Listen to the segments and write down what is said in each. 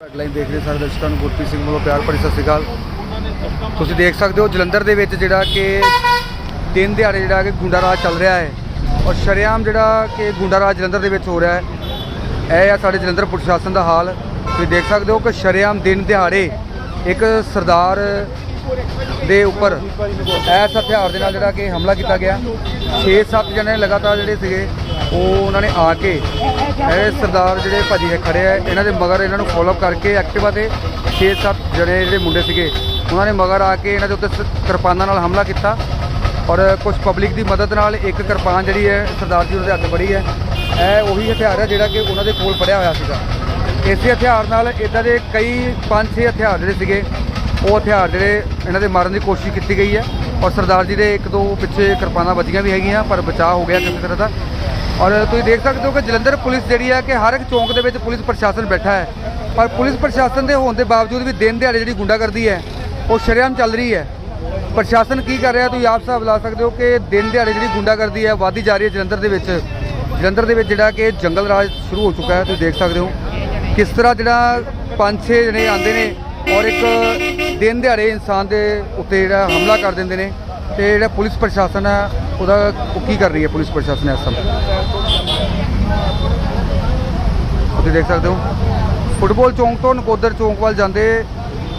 Headline ਦੇਖ ਰਹੇ ਸਾਰੇ ਦਰਸ਼ਕਾਂ ਨੂੰ, ਗੁਰਪ੍ਰੀਤ ਸਿੰਘ ਵੱਲੋਂ ਪਿਆਰ ਭਰੀ ਸਤਿ ਸ਼੍ਰੀ ਅਕਾਲ। ਤੁਸੀਂ ਦੇਖ ਸਕਦੇ ਹੋ ਜਲੰਧਰ ਦੇ ਵਿੱਚ ਜਿਹੜਾ ਕਿ ਦਿਨ ਦਿਹਾੜੇ ਜਿਹੜਾ ਕਿ ਗੁੰਡਾ ਰਾਜ ਚੱਲ ਰਿਹਾ ਹੈ ਔਰ ਸ਼ਰੇਆਮ ਜਿਹੜਾ ਕਿ ਗੁੰਡਾ ਰਾਜ ਜਲੰਧਰ ਦੇ ਵਿੱਚ ਹੋ ਰਿਹਾ ਹੈ। ਇਹ ਆ ਸਾਡੇ ਜਲੰਧਰ ਪ੍ਰਸ਼ਾਸਨ ਦਾ ਹਾਲ। ਤੁਸੀਂ ਦੇਖ ਸਕਦੇ ਹੋ ਕਿ ਸ਼ਰੇਆਮ ਦਿਨ ਦਿਹਾੜੇ ਇੱਕ ਸਰਦਾਰ ਦੇ ਉੱਪਰ ਐਸ ਹਥਿਆਰ ਦੇ ਨਾਲ ਜਿਹੜਾ ਕਿ ਹਮਲਾ ਕੀਤਾ ਗਿਆ। 6-7 ਜਣੇ ਲਗਾਤਾਰ ਜਿਹੜੇ ਸੀਗੇ ਉਹ ਉਹਨਾਂ ਨੇ ਆ ਕੇ ਇਹ ਸਰਦਾਰ ਜਿਹੜੇ ਭਾਜੀ ਹੈ ਖੜੇ ਆ, ਇਹਨਾਂ ਦੇ ਮਗਰ ਇਹਨਾਂ ਨੂੰ ਫੋਲੋ ਕਰਕੇ ਐਕਟਿਵਾ ਤੇ 6-7 ਜਣੇ ਜਿਹੜੇ ਮੁੰਡੇ ਸੀਗੇ, ਉਹਨਾਂ ਨੇ ਮਗਰ ਆ ਕੇ ਇਹਨਾਂ ਦੇ ਉੱਤੇ ਸ- ਕਿਰਪਾਨਾਂ ਨਾਲ ਹਮਲਾ ਕੀਤਾ ਔਰ ਕੁਝ ਪਬਲਿਕ ਦੀ ਮਦਦ ਨਾਲ ਇੱਕ ਕਿਰਪਾਨ ਜਿਹੜੀ ਹੈ ਸਰਦਾਰ ਜੀ ਉਹਦੇ ਹੱਥ ਬੜੀ ਹੈ। ਇਹ ਉਹੀ ਹਥਿਆਰ ਹੈ ਜਿਹੜਾ ਕਿ ਉਹਨਾਂ ਦੇ ਕੋਲ ਫੜਿਆ ਹੋਇਆ ਸੀਗਾ। ਇਸੇ ਹਥਿਆਰ ਨਾਲ ਇਦਾਂ ਦੇ ਕਈ 5-6 ਹਥਿਆਰ ਜਿਹੜੇ ਸੀਗੇ, ਉਹ ਹਥਿਆਰ ਜਿਹੜੇ ਇਹਨਾਂ ਦੇ ਮਾਰਨ ਦੀ ਕੋਸ਼ਿਸ਼ ਕੀਤੀ ਗਈ ਹੈ ਔਰ ਸਰਦਾਰ ਜੀ ਦੇ ਇੱਕ ਦੋ ਪਿੱਛੇ ਕਿਰਪਾਨਾਂ ਵੱਜੀਆਂ ਵੀ ਹੈਗੀਆਂ, ਪਰ ਬਚਾਅ ਹੋ ਗਿਆ ਕਿਸੇ ਤਰ੍ਹਾਂ ਦਾ। ਔਰ ਤੁਸੀਂ ਦੇਖ ਸਕਦੇ ਹੋ ਕਿ ਜਲੰਧਰ ਪੁਲਿਸ ਜਿਹੜੀ ਹੈ ਕਿ ਹਰ ਇੱਕ ਚੌਂਕ ਦੇ ਵਿੱਚ ਪੁਲਿਸ ਪ੍ਰਸ਼ਾਸਨ ਬੈਠਾ ਹੈ। ਪਰ ਪੁਲਿਸ ਪ੍ਰਸ਼ਾਸਨ ਦੇ ਹੋਣ ਦੇ ਬਾਵਜੂਦ ਵੀ ਦਿਨ ਦਿਹਾੜੇ ਜਿਹੜੀ ਗੁੰਡਾਗਰਦੀ ਹੈ, ਉਹ ਸ਼ਰੇਆਮ ਚੱਲ ਰਹੀ ਹੈ। ਪ੍ਰਸ਼ਾਸਨ ਕੀ ਕਰ ਰਿਹਾ ਤੁਸੀਂ ਆਪ ਹਿਸਾਬ ਲਾ ਸਕਦੇ ਹੋ ਕਿ ਦਿਨ ਦਿਹਾੜੇ ਜਿਹੜੀ ਗੁੰਡਾਗਰਦੀ ਹੈ ਵਾਧੀ ਜਾ ਰਹੀ ਹੈ ਜਲੰਧਰ ਦੇ ਵਿੱਚ। ਜਲੰਧਰ ਦੇ ਵਿੱਚ ਜਿਹੜਾ ਕਿ ਜੰਗਲ ਰਾਜ ਸ਼ੁਰੂ ਹੋ ਚੁੱਕਾ ਹੈ, ਤੁਸੀਂ ਦੇਖ ਸਕਦੇ ਹੋ ਕਿਸ ਤਰ੍ਹਾਂ ਜਿਹੜਾ ਪੰਜ ਛੇ ਜਣੇ ਆਉਂਦੇ ਨੇ ਔਰ ਇੱਕ ਦਿਨ ਦਿਹਾੜੇ ਇਨਸਾਨ ਦੇ ਉੱਤੇ ਜਿਹੜਾ ਹਮਲਾ ਕਰ ਦਿੰਦੇ ਨੇ ਤੇ ਜਿਹੜਾ ਪੁਲਿਸ ਪ੍ਰਸ਼ਾਸਨ ਹੈ ਉਹਦਾ ਕੀ ਕਰ ਰਹੀ ਹੈ ਪੁਲਿਸ ਪ੍ਰਸ਼ਾਸਨ ਇਸ ਸਮੇਂ? ਤੁਸੀਂ ਦੇਖ ਸਕਦੇ ਹੋ। ਫੁੱਟਬਾਲ ਚੌਂਕ ਤੋਂ ਨਕੋਦਰ ਚੌਂਕ ਵੱਲ ਜਾਂਦੇ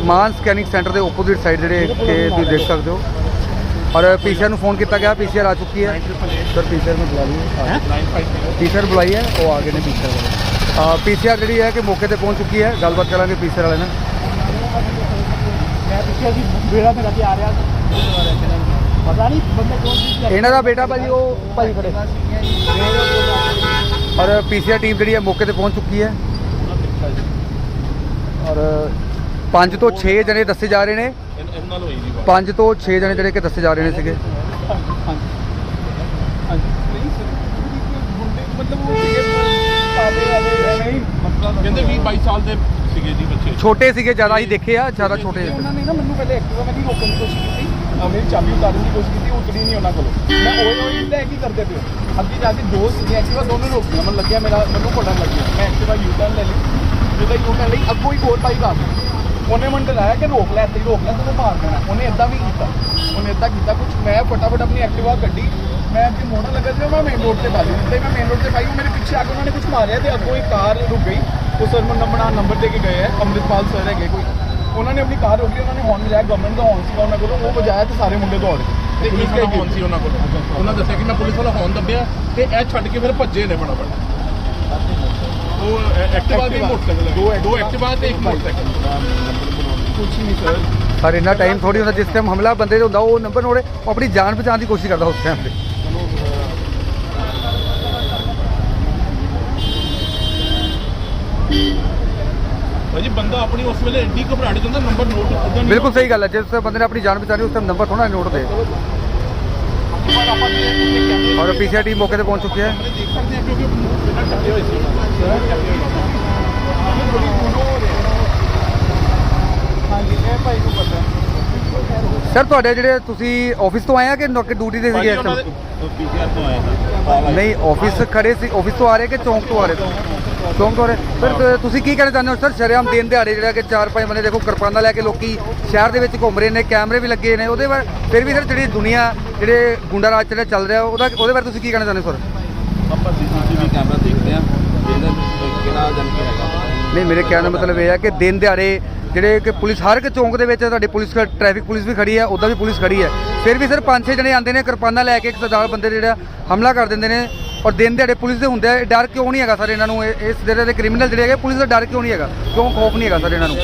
ਮਾਨ ਸਕੈਨਿੰਗ ਸੈਂਟਰ ਦੇ ਆਪੋਜ਼ਿਟ ਸਾਈਡ ਜਿਹੜੇ ਕਿ ਤੁਸੀਂ ਦੇਖ ਸਕਦੇ ਹੋ। ਔਰ ਪੀਸੀਆਰ ਨੂੰ ਫੋਨ ਕੀਤਾ ਗਿਆ, ਪੀਸੀਆਰ ਆ ਚੁੱਕੀ ਹੈ। ਸਰ ਪੀਸੀਆਰ ਨੂੰ ਬੁਲਾ ਲਈਏ ਪੀਸੀਆਰ ਬੁਲਾਈ ਹੈ, ਉਹ ਆ ਗਏ ਨੇ ਪੀਸੀਆਰ ਵਾਲੇ। ਪੀਸੀਆਰ ਜਿਹੜੀ ਹੈ ਕਿ ਮੌਕੇ ਤੇ ਪਹੁੰਚ ਚੁੱਕੀ ਹੈ। ਗੱਲਬਾਤ ਕਰਾਂਗੇ ਪੀਸੀਆਰ ਵਾਲੇ ਨਾਲ। ਮੈਂ ਪਿੱਛੇ ਅਸੀਂ ਬੇੜਾ ਤੇ ਆ ਰਿਹਾ। ਪਤਾ ਨਹੀਂ ਬੰਦੇ ਕੌਣ ਸੀ ਇਹਨਾਂ ਦਾ ਬੇਟਾ ਭਾਜੀ ਉਹ ਭਾਜੀ ਖੜੇ। ਔਰ ਪੀਸੀਆਰ ਟੀਮ ਜਿਹੜੀ ਹੈ ਮੌਕੇ ਤੇ ਪਹੁੰਚ ਚੁੱਕੀ ਹੈ। ਔਰ 5 ਤੋਂ 6 ਜਣੇ ਦੱਸੇ ਜਾ ਰਹੇ ਨੇ। ਇਹਨਾਂ ਨਾਲ ਹੋਈ ਜੀ 5 ਤੋਂ 6 ਜਣੇ ਜਿਹੜੇ ਕਿ ਦੱਸੇ ਜਾ ਰਹੇ ਨੇ ਸੀਗੇ। ਮਤਲਬ ਉਹ ਸੀਗੇ ਆਵੇ ਆਵੇ ਐਵੇਂ ਹੀ ਮਤਲਬ ਕਹਿੰਦੇ 20 22 ਸਾਲ ਦੇ ਸੀਗੇ ਜੀ ਬੱਚੇ। ਛੋਟੇ ਸੀਗੇ ਜ਼ਿਆਦਾ ਹੀ ਦੇਖੇ ਆ ਜ਼ਿਆਦਾ ਛੋਟੇ ਉਹਨਾਂ ਨੇ ਨਾ ਮੈਨੂੰ ਪਹਿਲੇ ਐਕਟਿਵਾ ਮੈਂ ਰੋਕਣ ਦੀ ਕੋਸ਼ਿਸ਼ ਕੀਤੀ ਮੇਰੀ ਚਾਬੀ ਉਤਾਰਨ ਦੀ ਕੋਸ਼ਿਸ਼ ਕੀਤੀ, ਉਤਰੀ ਨਹੀਂ ਉਹਨਾਂ ਕੋਲੋਂ। ਮੈਂ ਓਏ ਓਏ ਲੈ ਕੀ ਕਰਦੇ ਪਿਓ ਅੱਗੇ ਜਾ ਕੇ ਦੋ ਸੀਗੇ ਐਕਟਿਵਾ ਦੋਨੋਂ ਰੋਕੀਆਂ। ਮੈਨੂੰ ਲੱਗਿਆ ਮੇਰਾ ਮੈਨੂੰ ਪੜਨ ਲੱਗਿਆ ਮੈਂ ਐਕਟਿਵਾ ਯੂ ਟਰਨ ਲੈ ਲਈ। ਜਿਹਦਾ ਯੂ ਟਰਨ ਲਈ, ਅੱਗੋਂ ਹੀ ਹੋਰ ਬਾਈਕ ਆ ਗਈ ਉਹਨੇ ਮੈਨੂੰ ਡਰਾਇਆ ਕਿ ਰੋਕ ਲੈ ਤੇ ਰੋਕ ਲੈ ਤੈਨੂੰ ਮਾਰ ਦੇਣਾ ਉਹਨੇ ਇਦਾਂ ਵੀ ਕੀਤਾ। ਉਹਨੇ ਇਦਾਂ ਕੀਤਾ ਕੁਝ ਮੈਂ ਫਟਾਫਟ ਆਪਣੀ ਐਕਟਿਵਾ ਕੱਢੀ। ਮੈਂ ਅੱਗੇ ਮੋੜਨ ਲੱਗਾ ਸੀ, ਮੈਂ ਮੇਨ ਰੋਡ ਤੇ ਪਾ ਲਈ ਤੇ ਮੈਂ ਮੇਨ ਰੋਡ ਤੇ ਪਾਈ, ਉਹ ਮੇਰੇ ਪਿੱਛੇ ਆ ਕੇ ਉਹਨਾਂ ਨੇ ਕੁਝ ਮਾਰਿਆ ਤੇ ਅੱਗੋਂ ਇੱਕ ਕਾਰ ਰੁਕ ਗਈ। ਉਹ ਸਰ ਮੈਨੂੰ ਨੰਬਰ ਨੰਬਰ ਦੇ ਕੇ ਗਏ ਹੈ ਅੰਮ੍ਰਿਤਪਾਲ ਸਰ ਹੈਗੇ ਕੋਈ। ਉਹਨਾਂ ਨੇ ਆਪਣੀ ਕਾਰ ਰੋਕੀ ਉਹਨਾਂ ਨੇ ਹੌਰਨ ਵਜਾਇਆ ਗਵਰਨਮੈਂਟ ਦਾ ਹੌਰਨ ਸੀਗਾ ਉਹਨਾਂ ਕੋਲ ਉਹ ਵਜਾਇਆ ਤੇ ਸਾਰੇ ਮੁੰਡੇ ਦੌੜ ਗਏ। ਤੇ ਪੁਲਿਸ ਵਾਲਾ ਫੋਨ ਸੀ ਉਹਨਾਂ ਕੋਲ? ਉਹਨਾਂ ਦੱਸਿਆ ਕਿ ਮੈਂ ਪੁਲਿਸ ਵਾਲਾ ਫੋਨ ਦੱਬਿਆ ਤੇ ਇਹ ਛੱਡ ਕੇ ਫਿਰ ਭੱਜੇ ਨੇ ਫਟਾਫਟ। ਉਹ ਐ- ਐਕਟਿਵਾ ਤੇ ਐਕਟਿਵਾ। ਮੋਟਰਸਾਈਕਲ ਦੋ ਦੋ ਐਕਟਿਵਾ। ਤੇ ਇੱਕ ਮੋਟਰਸਾਈਕਲ। ਕੁਝ ਨਹੀਂ ਸਰ ਪਰ ਇੰਨਾ ਟਾਈਮ ਥੋੜੀ ਹੁੰਦਾ ਜਿਸ ਟਾਈਮ ਹਮਲਾ ਬੰਦੇ ਦੇ ਹੁੰਦਾ ਉਹ ਨੰਬਰ ਨੋੜੇ ਉਹ ਆਪਣੀ ਜਾਨ ਬਚਾਉਣ ਦੀ ਕੋਸ਼ਿਸ਼ ਕਰਦਾ ਉਸ ਟਾਈਮ ਤੇ। ਭਾਜੀ ਬੰਦਾ ਆਪਣੀ ਉਸ ਵੇਲੇ ਐਡੀ ਘਬਰਾਹਟ ਜਾਂਦਾ ਨੰਬਰ ਨੋਟ ਉਦੋਂ ਨਹੀਂ ਬਿਲਕੁਲ ਸਹੀ ਗੱਲ ਹੈ ਜਿਸ ਬੰਦੇ ਨੇ ਆਪਣੀ ਜਾਨ ਬਚਾਉਣੀ ਉਸ ਟਾਈਮ ਨੰਬਰ ਥੋੜਾ ਨੋਟ ਦੇ। ਔਰ ਪੀਸੀਆਰ ਟੀਮ ਮੌਕੇ ਤੇ ਪਹੁੰਚ ਚੁੱਕੀ ਹੈ। ਦੇਖ ਸਕਦੇ ਆ ਕਿਉਂਕਿ ਬਿਨਾਂ ਟੱਕੇ ਹੋਏ ਸੀ। ਹਾਂਜੀ ਇਹ ਭਾਈ ਨੂੰ ਪਤਾ ਸਰ ਤੁਹਾਡੇ ਜਿਹੜੇ ਤੁਸੀਂ ਆਫਿਸ ਤੋਂ ਆਏ ਆ ਕਿ ਨੌਕੇ ਡਿਊਟੀ ਤੇ ਸੀਗੇ ਇਸ ਟਾਈਮ ਪੀਸੀਆਰ ਤੋਂ ਆਇਆ ਨਹੀਂ ਆਫਿਸ ਖੜੇ ਸੀ ਆਫਿਸ ਤੋਂ ਆ ਰਹੇ ਕਿ ਚੌਂਕ ਤੋਂ ਆ ਰਹੇ ਚੌਂਕ ਤੋਂ ਸਰ ਤੁਸੀਂ ਕੀ ਕਹਿਣਾ ਚਾਹੁੰਦੇ ਹੋ? ਸਰ ਸ਼ਰੇਆਮ ਦਿਨ ਦਿਹਾੜੇ ਜਿਹੜਾ ਕਿ ਚਾਰ ਪੰਜ ਬੰਦੇ ਦੇਖੋ ਕਿਰਪਾਨਾਂ ਲੈ ਕੇ ਲੋਕੀ ਸ਼ਹਿਰ ਦੇ ਵਿੱਚ ਘੁੰਮ ਰਹੇ ਨੇ ਕੈਮਰੇ ਵੀ ਲੱਗੇ ਨੇ ਉਹਦੇ ਬਾਰੇ ਫਿਰ ਵੀ ਸਰ ਜਿਹੜੀ ਦੁਨੀਆ ਜਿਹੜੇ ਗੁੰਡਾ ਰਾਜ ਜਿਹੜਾ ਚੱਲ ਰਿਹਾ ਉਹਦਾ ਉਹਦੇ ਬਾਰੇ ਤੁਸੀਂ ਕੀ ਕਹਿਣਾ ਚਾਹੁੰਦੇ ਹੋ ਸਰ? ਆਪਾਂ ਸੀਸੀਟੀਵੀ ਕੈਮਰਾ ਦੇਖਦੇ ਆ ਇਹਦਾ ਕਿਹੜਾ ਜਨ ਕੀ ਹੈਗਾ। ਨਹੀਂ ਮੇਰੇ ਕਹਿਣ ਦਾ ਮਤਲਬ ਇਹ ਹੈ ਕਿ ਦਿਨ ਦਿਹਾੜੇ ਜਿਹੜੇ ਕਿ ਪੁਲਿਸ ਹਰ ਇੱਕ ਚੌਂਕ ਦੇ ਵਿੱਚ ਤੁਹਾਡੀ ਪੁਲਿਸ ਟ੍ਰੈਫਿਕ ਪੁਲਿਸ ਵੀ ਖੜੀ ਹੈ ਉੱਦਾਂ ਵੀ ਪੁਲਿਸ ਖੜੀ ਹੈ। ਫਿਰ ਵੀ ਸਰ ਪੰਜ ਛੇ ਜਣੇ ਆਉਂਦੇ ਨੇ ਕਿਰਪਾਨਾਂ ਲੈ ਕੇ ਇੱਕ ਸਰਦਾਰ ਬੰਦੇ ਜਿਹੜਾ ਹਮਲਾ ਕਰ ਦਿੰਦੇ ਨੇ ਔਰ ਦਿਨ ਦਿਹਾੜੇ ਪੁਲਿਸ ਦੇ ਹੁੰਦੇ ਆ, ਇਹ ਡਰ ਕਿਉਂ ਨਹੀਂ ਹੈਗਾ ਸਰ ਇਹਨਾਂ ਨੂੰ? ਇਹ- ਇਸ ਜਿਹੜੇ ਦੇ ਕ੍ਰਿਮੀਨਲ ਜਿਹੜੇ ਹੈਗੇ, ਪੁਲਿਸ ਦਾ ਡਰ ਕਿਉਂ ਨਹੀਂ ਹੈਗਾ? ਕਿਉਂ ਖੌਫ ਨਹੀਂ ਹੈਗਾ ਸਰ ਇਹਨਾਂ ਨੂੰ?